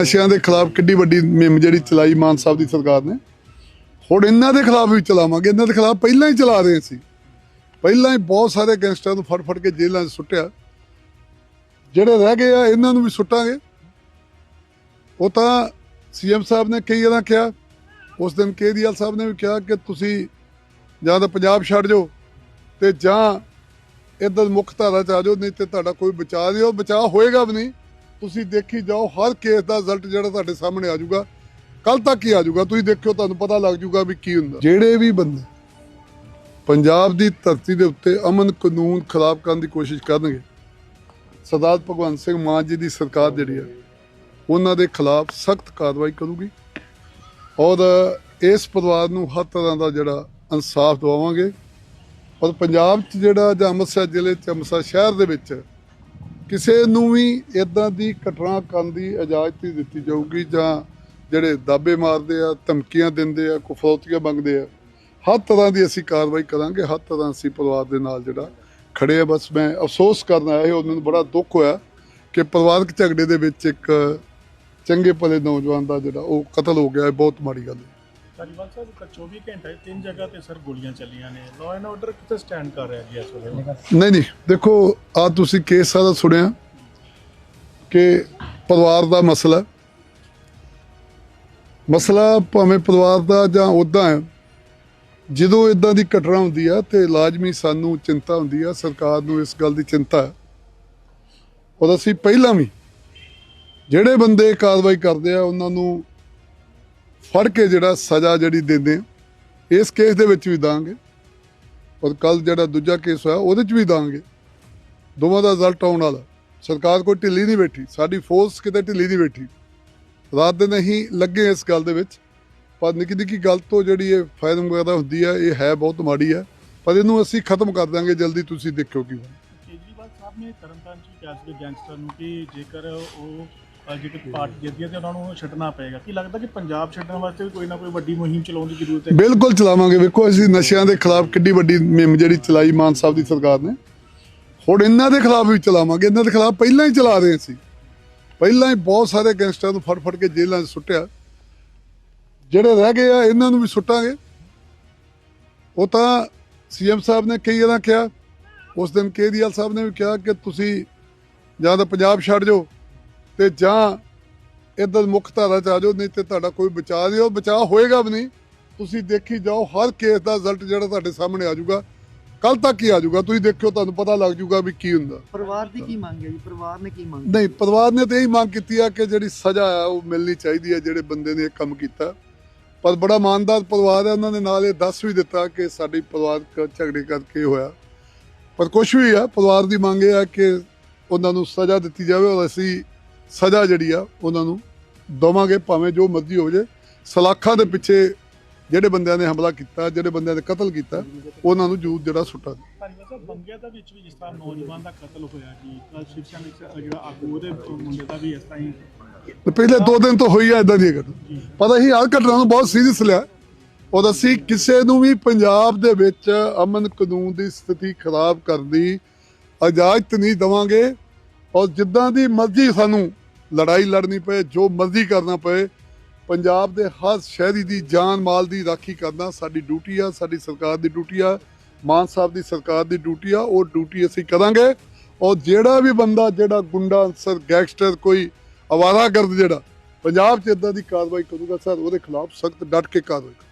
ਨਸ਼ਿਆਂ ਦੇ ਖਿਲਾਫ ਕਿੱਡੀ ਵੱਡੀ ਮੁਹਿੰਮ ਜਿਹੜੀ ਚਲਾਈ ਮਾਨ ਸਾਹਿਬ ਦੀ ਸਰਕਾਰ ਨੇ। ਹੁਣ ਇਹਨਾਂ ਦੇ ਖਿਲਾਫ ਵੀ ਚਲਾਵਾਂਗੇ, ਇਹਨਾਂ ਦੇ ਖਿਲਾਫ ਪਹਿਲਾਂ ਹੀ ਚਲਾ ਰਹੇ ਸੀ। ਪਹਿਲਾਂ ਹੀ ਬਹੁਤ ਸਾਰੇ ਗੈਂਗਸਟਰਾਂ ਨੂੰ ਫੜ ਫੜ ਕੇ ਜੇਲ੍ਹਾਂ 'ਚ ਸੁੱਟਿਆ। ਜਿਹੜੇ ਰਹਿ ਗਏ ਆ, ਇਹਨਾਂ ਨੂੰ ਵੀ ਸੁੱਟਾਂਗੇ। ਉਹ ਤਾਂ ਸੀਐਮ ਸਾਹਿਬ ਨੇ ਕਈ ਵਾਰਾਂ ਕਿਹਾ, ਉਸ ਦਿਨ ਕੇਜਰੀਵਾਲ ਸਾਹਿਬ ਨੇ ਵੀ ਕਿਹਾ ਕਿ ਤੁਸੀਂ ਜਾਂ ਤਾਂ ਪੰਜਾਬ ਛੱਡ ਜਾਓ ਤੇ ਜਾਂ ਇੱਧਰ ਮੁੱਖ ਧਾਰਾ ਚ ਆ ਜਾਓ, ਨਹੀਂ ਤੇ ਤੁਹਾਡਾ ਕੋਈ ਬਚਾਅ ਨਹੀਂ, ਉਹ ਬਚਾਅ ਹੋਏਗਾ ਵੀ ਨਹੀਂ। ਤੁਸੀਂ ਦੇਖੀ ਜਾਓ, ਹਰ ਕੇਸ ਦਾ ਰਿਜ਼ਲਟ ਜਿਹੜਾ ਤੁਹਾਡੇ ਸਾਹਮਣੇ ਆ ਜਾਊਗਾ। ਕੱਲ ਤੱਕ ਹੀ ਆ ਜਾਊਗਾ, ਤੁਸੀਂ ਦੇਖਿਓ, ਤੁਹਾਨੂੰ ਪਤਾ ਲੱਗ ਜਾਊਗਾ ਵੀ ਕੀ ਹੁੰਦਾ। ਜਿਹੜੇ ਵੀ ਬੰਦੇ ਪੰਜਾਬ ਦੀ ਧਰਤੀ ਦੇ ਉੱਤੇ ਅਮਨ ਕਾਨੂੰਨ ਖਰਾਬ ਕਰਨ ਦੀ ਕੋਸ਼ਿਸ਼ ਕਰਨਗੇ, ਸਰਦਾਰ ਭਗਵੰਤ ਸਿੰਘ ਮਾਨ ਜੀ ਦੀ ਸਰਕਾਰ ਜਿਹੜੀ ਆ, ਉਹਨਾਂ ਦੇ ਖਿਲਾਫ ਸਖਤ ਕਾਰਵਾਈ ਕਰੂਗੀ ਔਰ ਇਸ ਪਰਿਵਾਰ ਨੂੰ ਹਰ ਤਰ੍ਹਾਂ ਦਾ ਜਿਹੜਾ ਇਨਸਾਫ ਦਿਵਾਵਾਂਗੇ ਔਰ ਪੰਜਾਬ 'ਚ ਜਿਹੜਾ ਜਾਂ ਅੰਮ੍ਰਿਤਸਰ ਜ਼ਿਲ੍ਹੇ 'ਚ ਅੰਮ੍ਰਿਤਸਰ ਸ਼ਹਿਰ ਦੇ ਵਿੱਚ ਕਿਸੇ ਨੂੰ ਵੀ ਇਦਾਂ ਦੀ ਘਟਨਾ ਕਰਨ ਦੀ ਇਜਾਜ਼ਤ ਨਹੀਂ ਦਿੱਤੀ ਜਾਊਗੀ ਜਾਂ ਜਿਹੜੇ ਦਾਬੇ ਮਾਰਦੇ ਆ, ਧਮਕੀਆਂ ਦਿੰਦੇ ਆ ਕੁਫੌਤੀਆਂ ਮੰਗਦੇ ਆ, ਹਰ ਤਰ੍ਹਾਂ ਦੀ ਅਸੀਂ ਕਾਰਵਾਈ ਕਰਾਂਗੇ, ਹਰ ਤਰ੍ਹਾਂ ਅਸੀਂ ਪਰਿਵਾਰ ਦੇ ਨਾਲ ਜਿਹੜਾ ਖੜੇ ਆ। ਬਸ ਮੈਂ ਅਫਸੋਸ ਕਰਨਾ ਆਇਆ ਸੀ, ਉਹਨਾਂ ਨੂੰ ਬੜਾ ਦੁੱਖ ਹੋਇਆ ਕਿ ਪਰਿਵਾਰਕ ਝਗੜੇ ਦੇ ਵਿੱਚ ਇੱਕ ਚੰਗੇ ਭਲੇ ਨੌਜਵਾਨ ਦਾ ਜਿਹੜਾ ਉਹ ਕਤਲ ਹੋ ਗਿਆ, ਇਹ ਬਹੁਤ ਮਾੜੀ ਗੱਲ ਹੈ। ਧਾਰੀਵਾਲ ਸਾਹਿਬ, ਇੱਕ 24 ਘੰਟੇ ਤਿੰਨ ਜਗ੍ਹਾ ਤੇ ਸਰ ਗੋਲੀਆਂ ਚੱਲੀਆਂ ਨੇ। ਲਾਅ ਐਂਡ ਆਰਡਰ ਕਿੱਥੇ ਸਟੈਂਡ ਕਰ ਰਿਹਾ ਜੀ ਇਸ ਵੇਲੇ? ਨਹੀਂ ਨਹੀਂ, ਦੇਖੋ ਆ ਤੁਸੀਂ ਕੇਸ ਸਾਰਾ ਸੁਣਿਆ ਕਿ ਪਰਿਵਾਰ ਦਾ ਮਸਲਾ ਮਸਲਾ ਭਾਵੇਂ ਪਰਿਵਾਰ ਦਾ ਜਾਂ ਉਦਾਂ ਹੈ, ਜਦੋਂ ਇਦਾਂ ਦੀ ਘਟਨਾ ਹੁੰਦੀ ਆ ਤੇ ਲਾਜ਼ਮੀ ਸਾਨੂੰ ਚਿੰਤਾ ਹੁੰਦੀ ਆ, ਸਰਕਾਰ ਨੂੰ ਇਸ ਗੱਲ ਦੀ ਚਿੰਤਾ ਹੈ। ਔਰ ਅਸੀਂ ਪਹਿਲਾਂ ਵੀ ਜਿਹੜੇ ਬੰਦੇ ਕਾਰਵਾਈ ਕਰਦੇ ਆ, ਉਹਨਾਂ ਨੂੰ ਫੜ ਕੇ ਜਿਹੜਾ ਸਜ਼ਾ ਜਿਹੜੀ ਦਿੰਦੇ ਇਸ ਕੇਸ ਦੇ ਵਿੱਚ ਵੀ ਦਾਂਗੇ। ਔਰ ਕੱਲ ਜਿਹੜਾ ਦੂਜਾ ਕੇਸ ਹੋਇਆ, ਉਹਦੇ 'ਚ ਵੀ ਦਾਂਗੇ। ਦੋਵਾਂ ਦਾ ਰਿਜ਼ਲਟ ਆਉਣ ਵਾਲਾ। ਸਰਕਾਰ ਕੋਈ ਢਿੱਲੀ ਨਹੀਂ ਬੈਠੀ। ਸਾਡੀ ਫੋਰਸ ਕਿਤੇ ਢਿੱਲੀ ਨਹੀਂ ਬੈਠੀ। ਰਾਤ ਦੇ ਨਹੀਂ ਲੱਗੇ ਇਸ ਗੱਲ ਦੇ ਵਿੱਚ। ਪਰ ਨਿੱਕੀ ਨਿੱਕੀ ਗੱਲ ਤੋਂ ਜਿਹੜੀ ਇਹ ਫਾਇਰਿੰਗ ਵਗੈਰਾ ਹੁੰਦੀ ਹੈ ਇਹ ਹੈ ਬਹੁਤ ਮਾੜੀ ਹੈ ਪਰ ਇਹਨੂੰ ਅਸੀਂ ਖਤਮ ਕਰ ਦਾਂਗੇ ਜਲਦੀ ਤੁਸੀਂ ਦੇਖਿਓ ਕੀ ਹੋਣਾ ਕੇਜਰੀਵਾਲ ਸਾਹਿਬ ਨੇ ਤਰਨਤਾਰਨ ਚ ਕਿਹਾ ਸੀ ਗੈਂਗਸਟਰ ਨੂੰ ਕਿ ਜੇਕਰ ਉਹ ਅ, ਜੇਕਰ ਪਾਰਟੀ ਤੇ ਉਹਨਾਂ ਨੂੰ ਛੱਡਣਾ ਪਏਗਾ। ਕੀ ਲੱਗਦਾ ਕਿ ਪੰਜਾਬ ਛੱਡਣ ਵਾਸਤੇ ਵੀ ਕੋਈ ਨਾ ਕੋਈ ਵੱਡੀ ਮੁਹਿੰਮ ਚਲਾਉਣ ਦੀ ਜ਼ਰੂਰਤ ਹੈ? ਬਿਲਕੁਲ ਚਲਾਵਾਂਗੇ ਵੇਖੋ ਅਸੀਂ ਨਸ਼ਿਆਂ ਦੇ ਖਿਲਾਫ ਕਿੱਡੀ ਵੱਡੀ ਮੁਹਿੰਮ ਜਿਹੜੀ ਚਲਾਈ ਮਾਨ ਸਾਹਿਬ ਦੀ ਸਰਕਾਰ ਨੇ। ਹੁਣ ਇਹਨਾਂ ਦੇ ਖਿਲਾਫ ਵੀ ਚਲਾਵਾਂਗੇ ਇਹਨਾਂ ਦੇ ਖਿਲਾਫ ਪਹਿਲਾਂ ਹੀ ਚਲਾ ਰਹੇ ਸੀ ਪਹਿਲਾਂ ਹੀ ਬਹੁਤ ਸਾਰੇ ਗੈਂਗਸਟਰਾਂ ਨੂੰ ਫੜ ਫੜ ਕੇ ਜੇਲ੍ਹਾਂ 'ਚ ਸੁੱਟਿਆ। ਜਿਹੜੇ ਰਹਿ ਗਏ ਆ ਇਹਨਾਂ ਨੂੰ ਵੀ ਸੁੱਟਾਂਗੇ। ਉਹ ਤਾਂ ਸੀਐਮ ਸਾਹਿਬ ਨੇ ਕਈ ਵਾਰਾਂ ਕਿਹਾ ਉਸ ਦਿਨ ਕੇਜਰੀਵਾਲ ਸਾਹਿਬ ਨੇ ਵੀ ਕਿਹਾ ਕਿ ਤੁਸੀਂ ਜਾਂ ਤਾਂ ਪੰਜਾਬ ਛੱਡ ਜਾਓ ਤੇ ਜਾਂ ਇੱਧਰ ਮੁੱਖ ਧਾਰਾ ਚ ਆ ਜਾਓ ਨਹੀਂ ਤੇ ਤੁਹਾਡਾ ਕੋਈ ਬਚਾਅ ਨਹੀਂ ਉਹ ਬਚਾਅ ਹੋਏਗਾ ਵੀ ਨਹੀਂ। ਤੁਸੀਂ ਦੇਖੀ ਜਾਓ ਹਰ ਕੇਸ ਦਾ ਰਿਜ਼ਲਟ ਜਿਹੜਾ ਤੁਹਾਡੇ ਸਾਹਮਣੇ ਆ ਜਾਊਗਾ ਕੱਲ ਤੱਕ ਹੀ ਆ ਜਾਊਗਾ। ਤੁਸੀਂ ਦੇਖਿਓ ਤੁਹਾਨੂੰ ਪਤਾ ਲੱਗ ਜਾਊਗਾ ਵੀ ਕੀ ਹੁੰਦਾ। ਪਰਿਵਾਰ ਦੀ ਕੀ ਮੰਗ ਹੈ ਜੀ? ਪਰਿਵਾਰ ਨੇ ਕੀ ਮੰਗ ਨਹੀਂ ਪਰਿਵਾਰ ਨੇ ਤੇ ਇਹੀ ਮੰਗ ਕੀਤੀ ਆ ਕਿ ਜਿਹੜੀ ਸਜ਼ਾ ਆ ਉਹ ਮਿਲਣੀ ਚਾਹੀਦੀ ਹੈ ਜਿਹੜੇ ਬੰਦੇ ਨੇ ਇਹ ਕੰਮ ਕੀਤਾ। ਪਰ ਬੜਾ ਇਮਾਨਦਾਰ ਪਰਿਵਾਰ ਹੈ ਉਹਨਾਂ ਨੇ ਨਾਲ ਇਹ ਦੱਸ ਵੀ ਦਿੱਤਾ ਕਿ ਸਾਡੀ ਪਰਿਵਾਰਕ ਝਗੜੇ ਕਰਕੇ ਹੋਇਆ। ਪਰ ਕੁਝ ਵੀ ਆ ਪਰਿਵਾਰ ਦੀ ਮੰਗ ਇਹ ਆ ਕਿ ਉਹਨਾਂ ਨੂੰ ਸਜ਼ਾ ਦਿੱਤੀ ਜਾਵੇ ਔਰ ਅਸੀਂ ਸਜ਼ਾ ਜਿਹੜੀ ਆ ਉਹਨਾਂ ਨੂੰ ਦਵਾਂਗੇ ਭਾਵੇਂ ਜੋ ਮਰਜ਼ੀ ਹੋ ਜੇ। ਸਲਾਖਾਂ ਦੇ ਪਿੱਛੇ ਜਿਹੜੇ ਬੰਦਿਆਂ ਨੇ ਹਮਲਾ ਕੀਤਾ ਜਿਹੜੇ ਬੰਦਿਆਂ ਨੇ ਕਤਲ ਕੀਤਾ ਉਹਨਾਂ ਨੂੰ ਜੂਤ ਜਿਹੜਾ ਸੁੱਟਾ ਧਾਰੀਵਾਲ ਸਾਹਿਬ ਬੰਗਿਆ ਦਾ ਵਿੱਚ ਵੀ ਜਿਸ ਤਰ੍ਹਾਂ ਨੌਜਵਾਨ ਦਾ ਕਤਲ ਹੋਇਆ ਜੀ ਕੱਲ ਸ਼ਿਵ ਸੈਨਾ ਵਿੱਚ ਜਿਹੜਾ ਆਗੂ ਉਹਦੇ ਮੁੰਡੇ ਦਾ ਵੀ ਇਸ ਤਰ੍ਹਾਂ ਹੀ ਪਹਿਲੇ ਦੋ ਦਿਨ ਤੋਂ ਹੋਈ ਆ ਇਦਾਂ ਦੀ ਘਟਨਾ। ਪਰ ਅਸੀਂ ਹਰ ਘਟਨਾ ਨੂੰ ਬਹੁਤ ਸੀਰੀਅਸ ਲਿਆ। ਔਰ ਅਸੀਂ ਕਿਸੇ ਨੂੰ ਵੀ ਪੰਜਾਬ ਦੇ ਵਿੱਚ ਅਮਨ ਕਾਨੂੰਨ ਦੀ ਸਥਿਤੀ ਖਰਾਬ ਕਰਨ ਦੀ ਇਜਾਜ਼ਤ ਨਹੀਂ ਦਵਾਂਗੇ। ਔਰ ਜਿੱਦਾਂ ਦੀ ਮਰਜ਼ੀ ਸਾਨੂੰ ਲੜਾਈ ਲੜਨੀ ਪਏ, ਜੋ ਮਰਜ਼ੀ ਕਰਨਾ ਪਏ, ਪੰਜਾਬ ਦੇ ਹਰ ਸ਼ਹਿਰੀ ਦੀ ਜਾਨ ਮਾਲ ਦੀ ਰਾਖੀ ਕਰਨਾ ਸਾਡੀ ਡਿਊਟੀ ਆ, ਸਾਡੀ ਸਰਕਾਰ ਦੀ ਡਿਊਟੀ ਆ, ਮਾਨ ਸਾਹਿਬ ਦੀ ਸਰਕਾਰ ਦੀ ਡਿਊਟੀ ਆ, ਉਹ ਡਿਊਟੀ ਅਸੀਂ ਕਰਾਂਗੇ ਔਰ ਜਿਹੜਾ ਵੀ ਬੰਦਾ, ਜਿਹੜਾ ਗੁੰਡਾ, ਅਨਸਰ, ਗੈਂਗਸਟਰ, ਕੋਈ ਅਵਾਰਾਗਰਦ ਜਿਹੜਾ, ਪੰਜਾਬ 'ਚ ਇਦਾਂ ਦੀ ਕਾਰਵਾਈ ਕਰੂਗਾ, ਸਰ, ਉਹਦੇ ਖਿਲਾਫ ਸਖਤ ਡਟ ਕੇ ਕਾਰਵਾਈ ਕਰਾਂਗੇ।